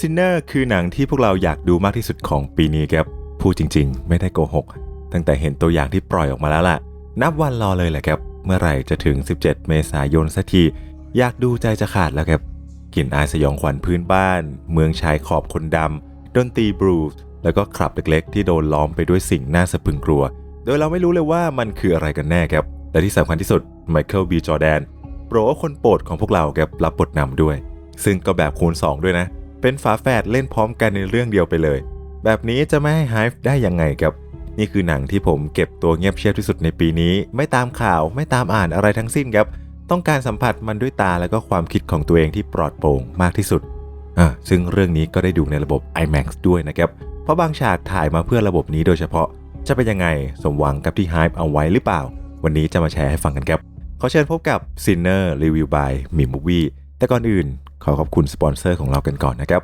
ซินเนอร์คือหนังที่พวกเราอยากดูมากที่สุดของปีนี้ครับ พูดจริงๆ ไม่ได้โกหก ตั้งแต่เห็นตัวอย่างที่ปล่อยออกมาแล้วล่ะ นับวันรอเลยแหละครับ เมื่อไหร่จะถึง 17 เมษายนสักที อยากดูใจจะขาดแล้วครับ กลิ่นอายสยองขวัญพื้นบ้าน เมืองชายขอบคนดำ ดนตรีบลูส์ แล้วก็คลับเล็กๆ ที่โดนล้อมไปด้วยสิ่งน่าสะพรึงกลัว โดยเราไม่รู้เลยว่ามันคืออะไรกันแน่ครับ และที่สำคัญที่สุด ไมเคิลบีจอแดนโปรคนโปรดของพวกเราครับรับบทนำด้วย ซึ่งก็แบบคูณ 2 ด้วยนะ เป็นฝาแฝดเล่นพร้อมกันในเรื่องเดียวไปเลย แบบนี้จะไม่ให้ไฮฟ์ได้ยังไงครับ นี่คือหนังที่ผมเก็บตัวเงียบเชียบที่สุดในปีนี้ ไม่ตามข่าวไม่ตามอ่านอะไรทั้งสิ้นครับ ต้องการสัมผัสมันด้วยตาแล้วก็ความคิดของตัวเองที่ปลอดโปร่งมากที่สุดอะซึ่งเรื่องนี้ก็ได้ดูในระบบ IMAX ด้วยนะครับ เพราะบางฉากถ่ายมาเพื่อระบบนี้โดยเฉพาะ จะเป็นยังไงสมหวังกับที่ไฮป์เอาไว้หรือเปล่า วันนี้จะมาแชร์ให้ฟังกันครับขอเชิญพบกับ Sinner Review by มิมูวี่แต่ก่อนอื่น ขอขอบคุณสปอนเซอร์ของเรากันก่อนนะครับ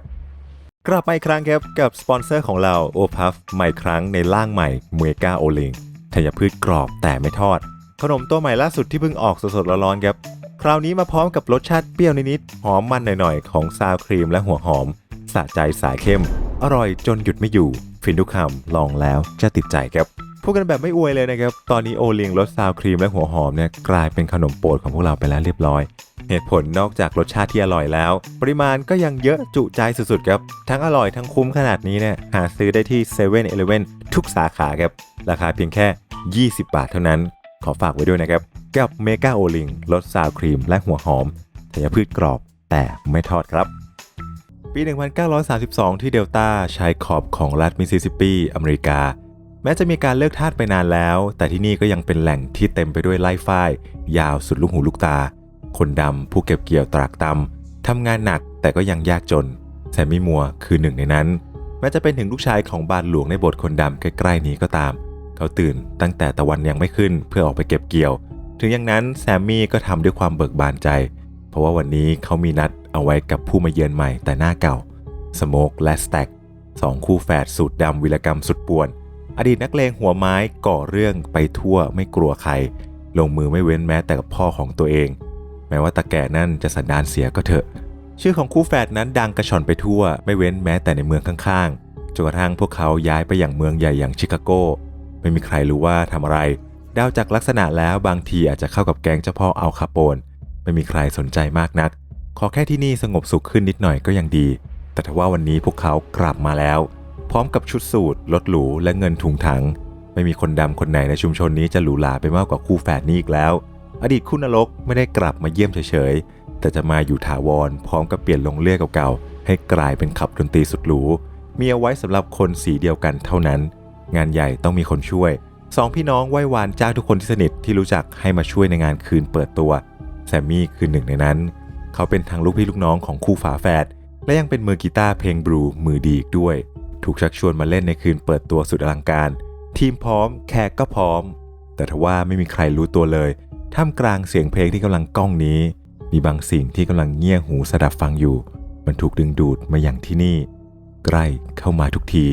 กลับมาอีกครั้งครับกับสปอนเซอร์ของเราโอพัฟใหม่ครั้งในร่างใหม่เมกาโอเลงธัญพืชกรอบแต่ไม่ทอด ขนมตัวใหม่ล่าสุดที่เพิ่งออกสดๆร้อนๆครับ คราวนี้มาพร้อมกับรสชาติเปรี้ยวนิดๆหอมมันหน่อยๆ ของซาวครีมและหัวหอม สะใจสายเข้ม อร่อยจนหยุดไม่อยู่ ฟินทุกคำลองแล้วจะติดใจครับพูดกันแบบไม่อวยเลยนะครับ ตอนนี้โอเลียงรสซาวครีมและหัวหอมเนี่ยกลายเป็นขนมโปรดของพวกเราไปแล้วเรียบร้อย เหตุผลนอกจากรสชาติที่อร่อยแล้ว ปริมาณก็ยังเยอะจุใจสุดๆครับ ทั้งอร่อยทั้งคุ้มขนาดนี้เนี่ยหาซื้อได้ที่7 e เ e ่ e อทุกสาขาครับ ราคาเพียงแค่ 20 บาทเท่านั้น ขอฝากไว้ด้วยนะครับ กับเมกาโอลิงรสซาวครีมและหัวหอมธัญพืชกรอบแต่ไม่ทอดครับ ปี 1932 ที่เดลต้าชายขอบของรัฐมิสซิสซิปปี อเมริกา แม้จะมีการเลิกทาสไปนานแล้ว แต่ที่นี่ก็ยังเป็นแหล่งที่เต็มไปด้วยไล่ฝ้าย ยาวสุดลูกหูลูกตา คนดำผู้เก็บเกี่ยวตรากตำทำงานหนักแต่ก็ยังยากจน แซมมี่มัวคือหนึ่งในนั้น แม้จะเป็นถึงลูกชายของบาทหลวงในบทคนดำใกล้ๆนี้ก็ตาม เขาตื่นตั้งแต่ตะวันยังไม่ขึ้นเพื่อออกไปเก็บเกี่ยว ถึงอย่างนั้นแซมมี่ก็ทำด้วยความเบิกบานใจ เพราะว่าวันนี้เขามีนัดเอาไว้กับผู้มาเยือนใหม่แต่หน้าเก่าสโมกและสแต็กสองคู่แฝดสูตรดำวิรกรรมสุดป่วน อดีตนักเลงหัวไม้ก่อเรื่องไปทั่วไม่กลัวใคร ลงมือไม่เว้นแม้แต่กับพ่อของตัวเอง แม้ว่าตาแก่นั่นจะสันดานเสียก็เถอะ ชื่อของคู่แฝดนั้นดังกระชอนไปทั่ว ไม่เว้นแม้แต่ในเมืองข้างๆจนกระทั่งพวกเขาย้ายไปอย่างเมืองใหญ่อย่างชิคาโก ไม่มีใครรู้ว่าทำอะไรเดาจากลักษณะแล้วบางทีอาจจะเข้ากับแก๊งเจ้าพ่ออัลคาโปน ไม่มีใครสนใจมากนัก ขอแค่ที่นี่สงบสุขขึ้นนิดหน่อยก็ยังดี แต่ทว่าวันนี้พวกเขากลับมาแล้ว พร้อมกับชุดสูทรถหรูและเงินถุงถัง ไม่มีคนดำคนไหนในชุมชนนี้จะหรูหราไปมากกว่าคู่แฝดนี้อีกแล้ว อดีตคู่นรกไม่ได้กลับมาเยี่ยมเฉยๆ แต่จะมาอยู่ถาวรพร้อมกับเปลี่ยนลงเลือเก่าๆ ให้กลายเป็นขับดนตรีสุดหรู มีเอาไว้สำหรับคนสีเดียวกันเท่านั้น งานใหญ่ต้องมีคนช่วยสองพี่น้องไหว้วานจ้างทุกคนที่สนิทที่รู้จักให้มาช่วยในงานคืนเปิดตัว แซมมี่คือหนึ่งในนั้น เขาเป็นทั้งลูกพี่ลูกน้องของคู่ฝาแฝดและยังเป็นมือกีตาร์เพลงบลูมือดีอีกด้วย ถูกชักชวนมาเล่นในคืนเปิดตัวสุดอลังการ ทีมพร้อมแขกก็พร้อม แต่ทว่าไม่มีใครรู้ตัวเลย ท่ามกลางเสียงเพลงที่กำลังก้องนี้ มีบางสิ่งที่กำลังเงี่ยหูสดับฟังอยู่ มันถูกดึงดูดมาอย่างที่นี่ ใกล้เข้ามาทุกที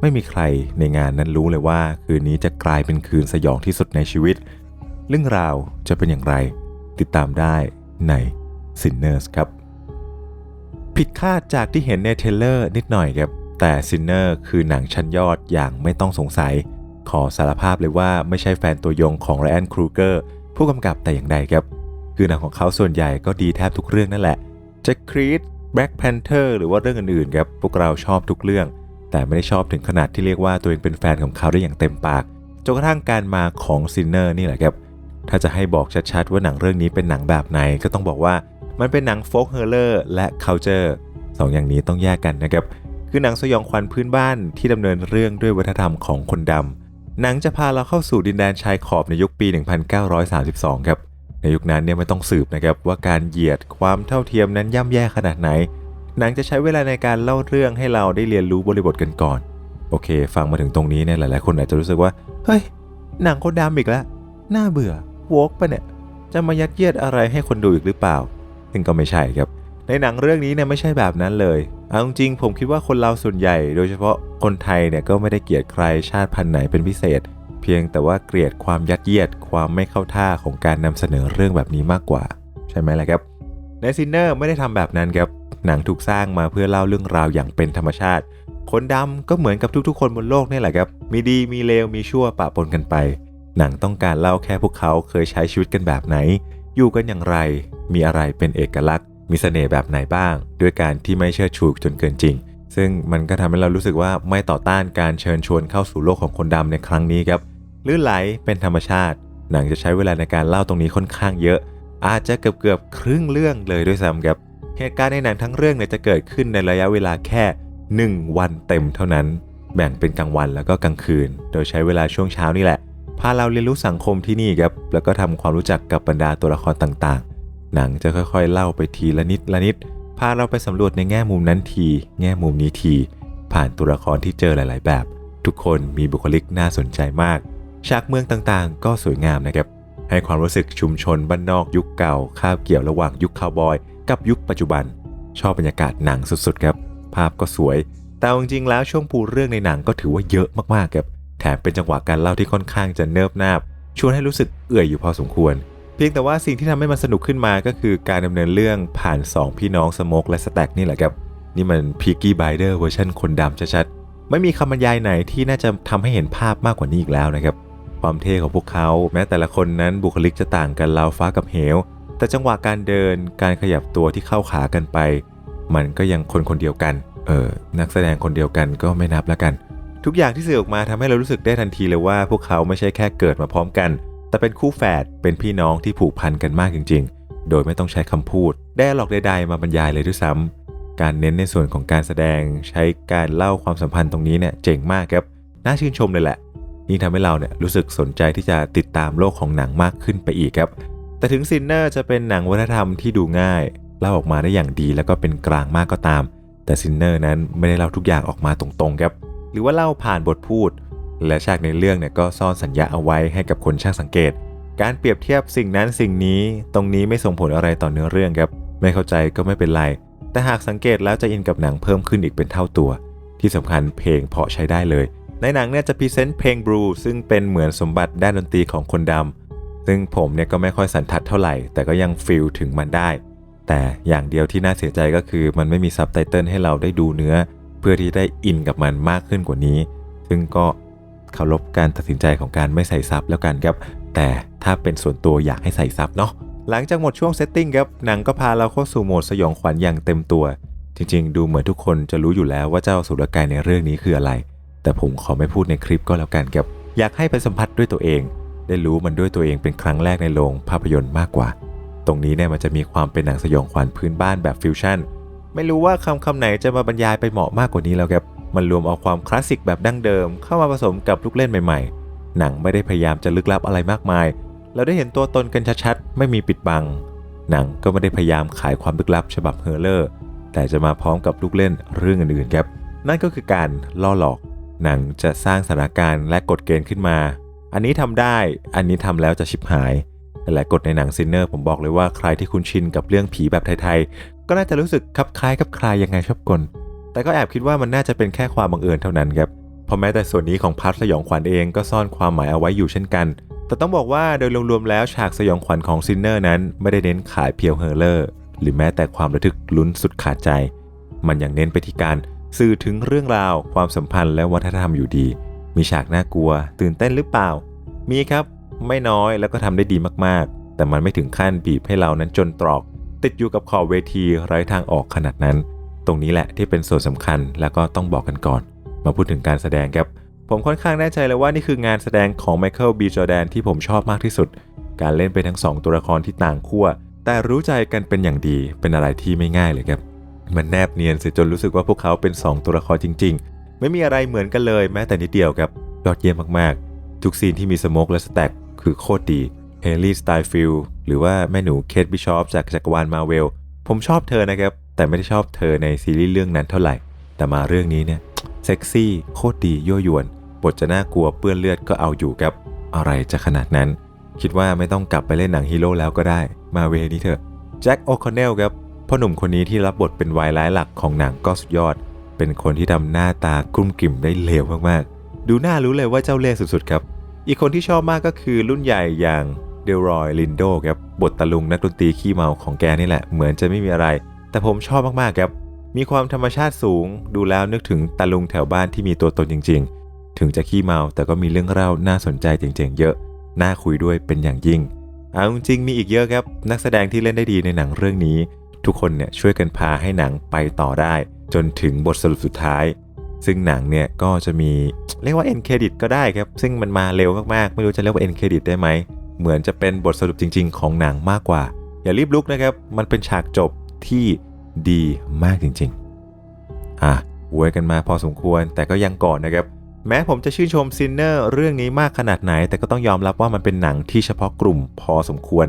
ไม่มีใครในงานนั้นรู้เลยว่า คืนนี้จะกลายเป็นคืนสยองที่สุดในชีวิต เรื่องราวจะเป็นอย่างไร ติดตามได้ใน Sinners ครับ ผิดคาดจากที่เห็นในเทเลอร์นิดหน่อยครับ แต่ Sinner คือหนังชั้นยอดอย่างไม่ต้องสงสัย ขอสารภาพเลยว่าไม่ใช่แฟนตัวยงของไรอันครูเกอร์ ผู้กำกับแต่อย่างใดครับ คือหนังของเขาส่วนใหญ่ก็ดีแทบทุกเรื่องนั่นแหละจะครีดแบล็กแพนเทอร์หรือว่าเรื่องอื่นๆครับพวกเราชอบทุกเรื่อง แต่ไม่ได้ชอบถึงขนาดที่เรียกว่าตัวเองเป็นแฟนของเขาได้อย่างเต็มปากจนกระทั่งการมาของซินเนอร์นี่แหละครับถ้าจะให้บอกชัดๆว่าหนังเรื่องนี้เป็นหนังแบบไหนก็ต้องบอกว่ามันเป็นหนังโฟกเฮอร์เลอร์และเคาเจอร์สองอย่างนี้ต้องแยกกันนะครับคือหนังสยองขวัญพื้นบ้านที่ดำเนินเรื่องด้วยวัฒนธรรมของคนดำ หนังจะพาเราเข้าสู่ดินแดนชายขอบในยุคปี 1932 ครับ ในยุคนั้นเนี่ยไม่ต้องสืบนะครับว่าการเหยียดความเท่าเทียมนั้นย่ำแย่ขนาดไหน หนังจะใช้เวลาในการเล่าเรื่องให้เราได้เรียนรู้บริบทกันก่อน โอเค ฟังมาถึงตรงนี้เนี่ยหลาย ๆ คนอาจจะรู้สึกว่า เฮ้ย หนังคนดำอีกแล้ว น่าเบื่อโวกปะเนี่ย จะมายัดเยียดอะไรให้คนดูอีกหรือเปล่า ซึ่งก็ไม่ใช่ครับ ในหนังเรื่องนี้เนี่ยไม่ใช่แบบนั้นเลยเอาจริงผมคิดว่าคนเราส่วนใหญ่ โดยเฉพาะคนไทยเนี่ยก็ไม่ได้เกลียดใครชาติพันธุ์ไหนเป็นพิเศษ เพียงแต่ว่าเกลียดความยัดเยียด ความไม่เข้าท่าของการนำเสนอเรื่องแบบนี้มากกว่า ใช่ไหมล่ะครับในซินเนอร์ไม่ได้ทำแบบนั้นครับหนังถูกสร้างมาเพื่อเล่าเรื่องราวอย่างเป็นธรรมชาติ คนดำก็เหมือนกับทุกๆ คนบนโลกนี่แหละครับมีดีมีเลวมีชั่วปะปนกันไป หนังต้องการเล่าแค่พวกเขาเคยใช้ชีวิตกันแบบไหน อยู่กันอย่างไร มีอะไรเป็นเอกลักษณ์ มีเสน่ห์แบบไหนบ้าง ด้วยการที่ไม่เชื่อชูจนเกินจริง ซึ่งมันก็ทำให้เรารู้สึกว่าไม่ต่อต้านการเชิญชวนเข้าสู่โลกของคนดำในครั้งนี้ครับลื่นไหลเป็นธรรมชาติ หนังจะใช้เวลาในการเล่าตรงนี้ค่อนข้างเยอะ อาจจะเกือบเกือบครึ่งเรื่องเลยด้วยซ้ำครับเหตุการณ์ในหนังทั้งเรื่องเนี่ยจะเกิดขึ้นในระยะเวลาแค่ 1 วันเต็มเท่านั้น แบ่งเป็นกลางวันแล้วก็กลางคืน โดยใช้เวลาช่วงเช้านี่แหละพาเราเรียนรู้สังคมที่นี่ครับแล้วก็ทำความรู้จักกับบรรดาตัวละครต่างๆ หนังจะค่อยๆ เล่าไปทีละนิดละนิด พาเราไปสำรวจในแง่มุมนั้นที แง่มุมนี้ที ผ่านตัวละครที่เจอหลาย ๆ แบบ ทุกคนมีบุคลิกน่าสนใจมาก ฉากเมืองต่างๆ ก็สวยงามนะครับ ให้ความรู้สึกชุมชนบ้านนอกยุคเก่าคาบเกี่ยวระหว่างยุคคาวบอย กับยุคปัจจุบัน ชอบบรรยากาศหนังสุดๆ ครับ ภาพก็สวย แต่จริงๆ แล้วช่วงปูเรื่องในหนังก็ถือว่าเยอะมากๆ ครับ แถมเป็นจังหวะการเล่าที่ค่อนข้างจะเนิบนาบ ชวนให้รู้สึกเอื่อยอยู่พอสมควร เพียงแต่ว่าสิ่งที่ทำให้มันสนุกขึ้นมาก็คือการดำเนินเรื่องผ่าน 2 พี่น้องสโมกและสแต็กนี่แหละครับ นี่มันพีกี้ไบเดอร์เวอร์ชันคนดำชัดๆ ไม่มีคำบรรยายไหนที่น่าจะทำให้เห็นภาพมากกว่านี้อีกแล้วนะครับ ความเท่ของพวกเขา แม้แต่ละคนนั้นบุคลิกจะต่างกันราวฟ้ากับเหว แต่จังหวะการเดินการขยับตัวที่เข้าขากันไป มันก็ยังคนคนเดียวกัน เออนักแสดงคนเดียวกันก็ไม่นับแล้วกัน ทุกอย่างที่สื่อออกมาทำให้เรารู้สึกได้ทันทีเลยว่า พวกเขาไม่ใช่แค่เกิดมาพร้อมกัน แต่เป็นคู่แฝดเป็นพี่น้องที่ผูกพันกันมากจริง ๆ โดยไม่ต้องใช้คำพูดได้หลอกใดๆมาบรรยายเลยด้วยซ้ำการเน้นในส่วนของการแสดงใช้การเล่าความสัมพันธ์ตรงนี้เนี่ยเจ๋งมากครับน่าชื่นชมเลยแหละยิ่งทำให้เราเนี่ยรู้สึกสนใจที่จะติดตามโลกของหนังมากขึ้นไปอีกครับ แต่ถึงซินเนอร์จะเป็นหนังวัฒนธรรมที่ดูง่ายเล่าออกมาได้อย่างดีแล้วก็เป็นกลางมากก็ตาม แต่ซินเนอร์นั้นไม่ได้เล่าทุกอย่างออกมาตรงๆครับ หรือว่าเล่าผ่านบทพูด และฉากในเรื่องเนี่ยก็ซ่อนสัญญาเอาไว้ให้กับคนช่างสังเกต การเปรียบเทียบสิ่งนั้นสิ่งนี้ตรงนี้ไม่ส่งผลอะไรต่อเนื้อเรื่องครับ ไม่เข้าใจก็ไม่เป็นไร แต่หากสังเกตแล้วจะอินกับหนังเพิ่มขึ้นอีกเป็นเท่าตัว ที่สำคัญเพลงเพาะใช้ได้เลย ในหนังเนี่ยจะพรีเซนต์เพลงบลูซึ่งเป็นเหมือนสมบัติด้านดนตรีของคนดำซึ่งผมเนี่ยก็ไม่ค่อยสันทัดเท่าไหร่ แต่ก็ยังฟีลถึงมันได้ แต่อย่างเดียวที่น่าเสียใจก็คือ มันไม่มีซับไตเติลให้เราได้ดูเนื้อ เพื่อที่ได้อินกับมันมากขึ้นกว่านี้ ซึ่งก็ เคารพการตัดสินใจของการไม่ใส่ซับแล้วกันครับ แต่ถ้าเป็นส่วนตัวอยากให้ใส่ซับเนาะหลังจากหมดช่วงเซตติ้งครับหนังก็พาเราเข้าสู่โหมดสยองขวัญอย่างเต็มตัว จริงๆ ดูเหมือนทุกคนจะรู้อยู่แล้วว่าเจ้าสุรกายในเรื่องนี้คืออะไร แต่ผมขอไม่พูดในคลิปก็แล้วกันครับอยากให้ไปสัมผัสด้วยตัวเอง ได้รู้มันด้วยตัวเองเป็นครั้งแรกในโรงภาพยนตร์มากกว่า ตรงนี้เนี่ยมันจะมีความเป็นหนังสยองขวัญพื้นบ้านแบบฟิวชั่นไม่รู้ว่าคำคำไหนจะมาบรรยายไปเหมาะมากกว่านี้แล้วครับ มันรวมเอาความคลาสสิกแบบดั้งเดิม เข้ามาผสมกับลูกเล่นใหม่ๆ หนังไม่ได้พยายามจะลึกลับอะไรมากมาย เราได้เห็นตัวตนกันชัดๆ ไม่มีปิดบัง หนังก็ไม่ได้พยายามขายความลึกลับฉบับเฮอร์เลอร์ แต่จะมาพร้อมกับลูกเล่นเรื่องอื่นๆครับ นั่นก็คือการล่อหลอก หนังจะสร้างสถานการณ์และกฎเกณฑ์ขึ้นมา อันนี้ทำได้ อันนี้ทำแล้วจะชิบหายหลายกฎในหนังซินเนอร์ผมบอกเลยว่าใครที่คุ้นชินกับเรื่องผีแบบไทยๆ ก็น่าจะรู้สึกคลับคล้ายคลับคลายยังไงชอบกล แต่ก็แอบคิดว่ามันน่าจะเป็นแค่ความบังเอิญเท่านั้นครับเพราะแม้แต่ส่วนนี้ของพาร์ทสยองขวัญเองก็ซ่อนความหมายเอาไว้อยู่เช่นกัน แต่ต้องบอกว่าโดยรวมๆแล้วฉากสยองขวัญของซินเนอร์นั้น ไม่ได้เน้นขายเพียวเฮอร์เลอร์หรือแม้แต่ความระทึกลุ้นสุดขาดใจ มันยังเน้นไปที่การสื่อถึงเรื่องราว ความสัมพันธ์และวัฒนธรรมอยู่ดี มีฉากน่ากลัว ตื่นเต้นหรือเปล่า มีครับ ไม่น้อยแล้วก็ทำได้ดีมากๆ แต่มันไม่ถึงขั้นบีบให้เรานั้นจนตรอก ติดอยู่กับขอบเวทีไร้ทางออกขนาดนั้น ตรงนี้แหละที่เป็นส่วนสำคัญแล้วก็ต้องบอกกันก่อน มาพูดถึงการแสดงครับ ผมค่อนข้างแน่ใจเลยว่านี่คืองานแสดงของไมเคิลบีจอแดนที่ผมชอบมากที่สุด การเล่นเป็นทั้งสองตัวละครที่ต่างขั้วแต่รู้ใจกันเป็นอย่างดีเป็นอะไรที่ไม่ง่ายเลยครับ มันแนบเนียนเสียจนรู้สึกว่าพวกเขาเป็น 2 ตัวละครจริง ๆ ไม่มีอะไรเหมือนกันเลยแม้แต่นิดเดียวครับยอดเยี่ยมมากๆ ทุกซีนที่มีสโมกและสแต็กคือโคตรดีเฮลี่สไตฟิลหรือว่าแม่หนูเคทบิชอปจากจักรวาลมาเวลผมชอบเธอนะครับ แต่ไม่ได้ชอบเธอในซีรีส์เรื่องนั้นเท่าไหร่ แต่มาเรื่องนี้เนี่ยเซ็กซี่โคตรดียั่วยวน บทจะน่ากลัวเปื้อนเลือดก็เอาอยู่ครับ อะไรจะขนาดนั้น คิดว่าไม่ต้องกลับไปเล่นหนังฮีโร่แล้วก็ได้ มาเวนี้เถอะแจ็คโอคอนเนลครับพ่อหนุ่มคนนี้ที่รับบทเป็นวายร้ายหลักของหนังก็สุดยอด เป็นคนที่ทำหน้าตากลุ้มกลิ่มได้เลวมากๆ ดูหน้ารู้เลยว่าเจ้าเล่ห์สุดๆครับ อีกคนที่ชอบมากก็คือรุ่นใหญ่อย่างเดลรอยลินโดครับบทตะลุงนักดนตรีขี้เมาของแกนี่แหละ เหมือนจะไม่มีอะไร แต่ผมชอบมากๆครับ มีความธรรมชาติสูง ดูแล้วนึกถึงตาลุงแถวบ้านที่มีตัวตนจริง ๆ ถึงจะขี้เมาแต่ก็มีเรื่องเล่าน่าสนใจจริงๆ เยอะ น่าคุยด้วยเป็นอย่างยิ่ง เอาจริงมีอีกเยอะครับ นักแสดงที่เล่นได้ดีในหนังเรื่องนี้ ทุกคนเนี่ยช่วยกันพาให้หนังไปต่อได้ จนถึงบทสรุปสุดท้าย ซึ่งหนังเนี่ยก็จะมีเรียกว่าเอ็นเครดิตก็ได้ครับ ซึ่งมันมาเร็วมากๆ ไม่รู้จะเรียกว่าเอ็นเครดิตได้ไหม เหมือนจะเป็นบทสรุปจริง ๆ ของหนังมากกว่า อย่ารีบลุกนะครับ มันเป็นฉากจบที่ ดีมากจริงๆ อะอวยกันมาพอสมควรแต่ก็ยังก่อนนะครับ แม้ผมจะชื่นชมซินเนอร์เรื่องนี้มากขนาดไหน แต่ก็ต้องยอมรับว่ามันเป็นหนังที่เฉพาะกลุ่มพอสมควร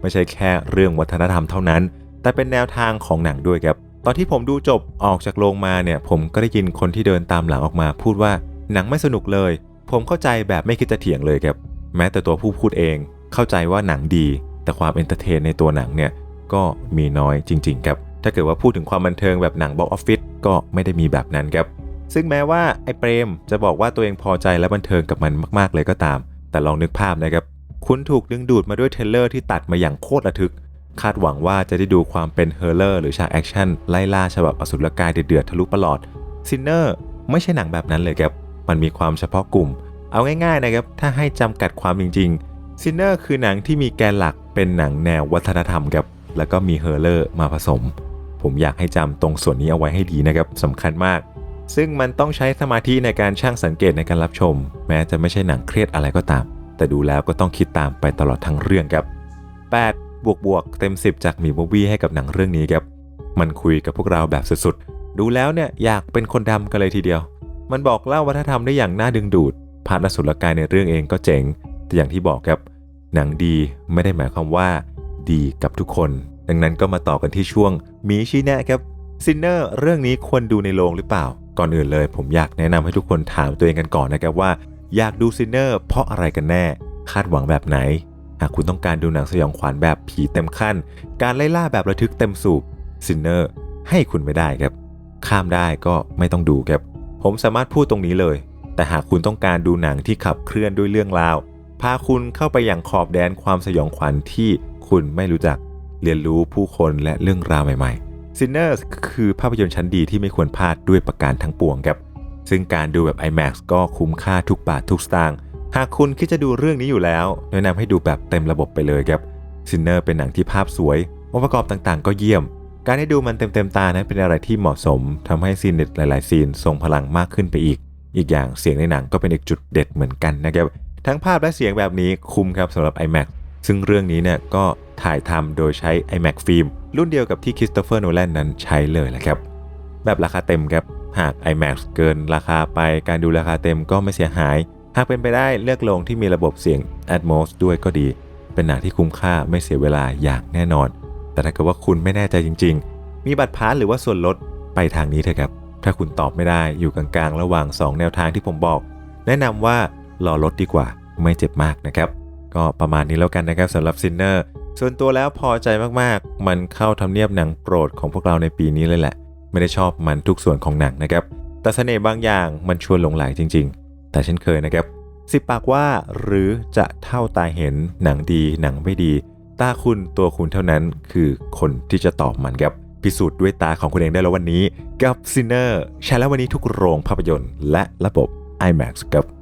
ไม่ใช่แค่เรื่องวัฒนธรรมเท่านั้น แต่เป็นแนวทางของหนังด้วยครับ ตอนที่ผมดูจบออกจากโรงมาเนี่ย ผมก็ได้ยินคนที่เดินตามหลังออกมา พูดว่าหนังไม่สนุกเลย ผมเข้าใจแบบไม่คิดจะเถียงเลยครับ แม้แต่ตัวผู้พูดเอง เข้าใจว่าหนังดี แต่ความเอนเตอร์เทนในตัวหนังเนี่ยก็มีน้อยจริง ๆ ครับ ถ้าเกิดว่าพูดถึงความบันเทิงแบบหนังบ็อกออฟฟิศก็ไม่ได้มีแบบนั้นครับ ซึ่งแม้ว่าไอ้เปรมจะบอกว่าตัวเองพอใจและบันเทิงกับมันมากๆเลยก็ตาม แต่ลองนึกภาพนะครับ คุณถูกดึงดูดมาด้วยเทเลอร์ที่ตัดมาอย่างโคตรระทึก คาดหวังว่าจะได้ดูความเป็นเฮอร์เลอร์หรือฉากแอคชั่นไล่ล่าฉบับอสุรกายเดือดๆทะลุประหลอดซินเนอร์ไม่ใช่หนังแบบนั้นเลยครับ มันมีความเฉพาะกลุ่ม เอาง่ายๆนะครับ ถ้าให้จำกัดความจริงๆซินเนอร์คือหนังที่มีแกนหลักเป็นหนังแนววัฒนธรรมครับ แล้วก็มีเฮอร์เลอร์มาผสม ผมอยากให้จำตรงส่วนนี้เอาไว้ให้ดีนะครับสำคัญมาก ซึ่งมันต้องใช้สมาธิในการช่างสังเกตในการรับชม แม้จะไม่ใช่หนังเครียดอะไรก็ตาม แต่ดูแล้วก็ต้องคิดตามไปตลอดทั้งเรื่องครับ 8 บวกบวกเต็ม 10 จากมีมูวี่ให้กับหนังเรื่องนี้ครับ มันคุยกับพวกเราแบบสุดๆ ดูแล้วเนี่ยอยากเป็นคนดำกันเลยทีเดียว มันบอกเล่าวัฒนธรรมได้อย่างน่าดึงดูดพาร์ทสุรกายในเรื่องเองก็เจ๋ง แต่อย่างที่บอกครับ หนังดีไม่ได้หมายความว่า ดีกับทุกคน ดังนั้นก็มาต่อกันที่ช่วงมีชี้แนะครับซินเนอร์เรื่องนี้ควรดูในโรงหรือเปล่า ก่อนอื่นเลย ผมอยากแนะนำให้ทุกคนถามตัวเองกันก่อนนะครับว่า อยากดูซินเนอร์เพราะอะไรกันแน่ คาดหวังแบบไหน หากคุณต้องการดูหนังสยองขวัญแบบผีเต็มขั้น การไล่ล่าแบบระทึกเต็มสูบซินเนอร์ให้คุณไม่ได้ครับ ข้ามได้ก็ไม่ต้องดูครับ ผมสามารถพูดตรงนี้เลย แต่หากคุณต้องการดูหนังที่ขับเคลื่อนด้วยเรื่องราว พาคุณเข้าไปอย่างขอบแดนความสยองขวัญที่คุณไม่รู้จัก เรียนรู้ผู้คนและเรื่องราวใหม่ๆ Sinners คือภาพยนตร์ชั้นดีที่ไม่ควรพลาดด้วยประการทั้งปวงครับ ซึ่งการดูแบบ IMAX ก็คุ้มค่าทุกบาททุกสตางค์หากคุณคิดจะดูเรื่องนี้อยู่แล้ว แนะนำให้ดูแบบเต็มระบบไปเลยครับ Sinner เป็นหนังที่ภาพสวยองค์ประกอบต่างๆ ก็เยี่ยม การได้ดูมันเต็มๆตานั้นเป็นอะไรที่เหมาะสมทำให้ซีนเด็ดหลายๆซีนทรงพลังมากขึ้นไปอีก อีกอย่างเสียงในหนังก็เป็นอีกจุดเด็ดเหมือนกันนะครับทั้งภาพและเสียงแบบนี้คุ้มครับสำหรับ IMAX ซึ่งเรื่องนี้เนี่ยก็ถ่ายทำโดยใช้ iMac ฟิล์มรุ่นเดียวกับที่คริสโตเฟอร์โนแลนนั้นใช้เลยแหละครับ แบบราคาเต็มครับ หาก iMac เกินราคาไปการดูราคาเต็มก็ไม่เสียหาย หากเป็นไปได้เลือกโรงที่มีระบบเสียง Atmos ด้วยก็ดี เป็นหนังที่คุ้มค่าไม่เสียเวลาอย่างแน่นอน แต่ถ้าเกิดว่าคุณไม่แน่ใจจริง ๆ มีบัตรพาสหรือว่าส่วนลดไปทางนี้เถอะครับ ถ้าคุณตอบไม่ได้อยู่กลางๆ ระหว่าง 2 แนวทางที่ผมบอก แนะนำว่ารอลดดีกว่าไม่เจ็บมากนะครับ ก็ประมาณนี้แล้วกันนะครับสำหรับซินเนอร์ส่วนตัวแล้วพอใจมากๆ มันเข้าทำเนียบหนังโปรดของพวกเราในปีนี้เลยแหละ ไม่ได้ชอบมันทุกส่วนของหนังนะครับ แต่เสน่ห์บางอย่างมันชวนหลงไหลจริง ๆ แต่เช่นเคยนะครับสิบปากว่าหรือจะเท่าตาเห็นหนังดีหนังไม่ดี ตาคุณตัวคุณเท่านั้นคือคนที่จะตอบมันครับพิสูจน์ด้วยตาของคุณเองได้แล้ววันนี้ กับ Sinner ใช้แล้ววันนี้ทุกโรงภาพยนตร์และระบบ IMAX ครับ